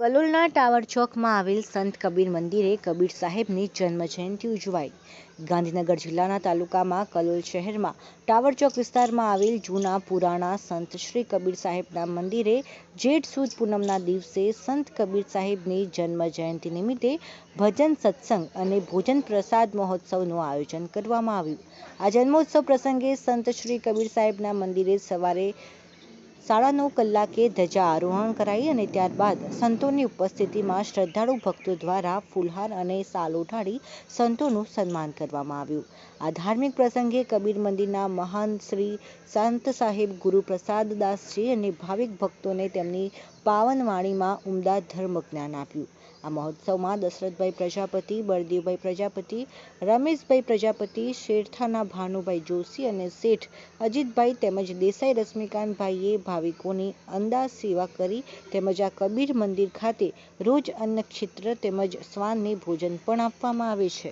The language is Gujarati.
કલોલના ટાવર ચોકમાં આવેલ સંત કબીર મંદિરે કબીર સાહેબની જન્મજયંતિ ઉજવાઈ. ગાંધીનગર જિલ્લાના તાલુકામાં કલોલ શહેરમાં ટાવર ચોક વિસ્તારમાં આવેલ જૂના પુરાણા સંત શ્રી કબીર સાહેબના મંદિરે જેઠ સુદ પૂનમના દિવસે સંત કબીર સાહેબની જન્મજયંતિ નિમિત્તે ભજન સત્સંગ અને ભોજન પ્રસાદ મહોત્સવનું આયોજન કરવામાં આવ્યું. આ જન્મોત્સવ પ્રસંગે સંત શ્રી કબીર સાહેબના મંદિરે સવારે સાડા નવ કલાકે ધજા આરોહણ કરાઈ અને ત્યારબાદ સંતોની ઉપસ્થિતિમાં શ્રદ્ધાળુ ભક્તો દ્વારા ફૂલહાર અને સાલ ઉઠાડી સંતોનું સન્માન કરવામાં આવ્યું. આ ધાર્મિક પ્રસંગે કબીર મંદિરના મહાન શ્રી સંત સાહેબ ગુરુ પ્રસાદ દાસજી અને ભાવિક ભક્તોને તેમની પાવન વાણીમાં ઉમદા ધર્મ જ્ઞાન આપ્યું. આ મહોત્સવમાં દશરથભાઈ પ્રજાપતિ, બળદેવભાઈ પ્રજાપતિ, રમેશભાઈ પ્રજાપતિ, શેરથાના ભાનુભાઈ જોશી અને શેઠ અજીતભાઈ તેમજ દેસાઈ રશ્મિકાંતભાઈએ ભાવિકોની અંદાજ સેવા કરી તેમજ આ કબીર મંદિર ખાતે રોજ અન્નક્ષેત્ર તેમજ શ્વાનને ભોજન પણ આપવામાં આવે છે.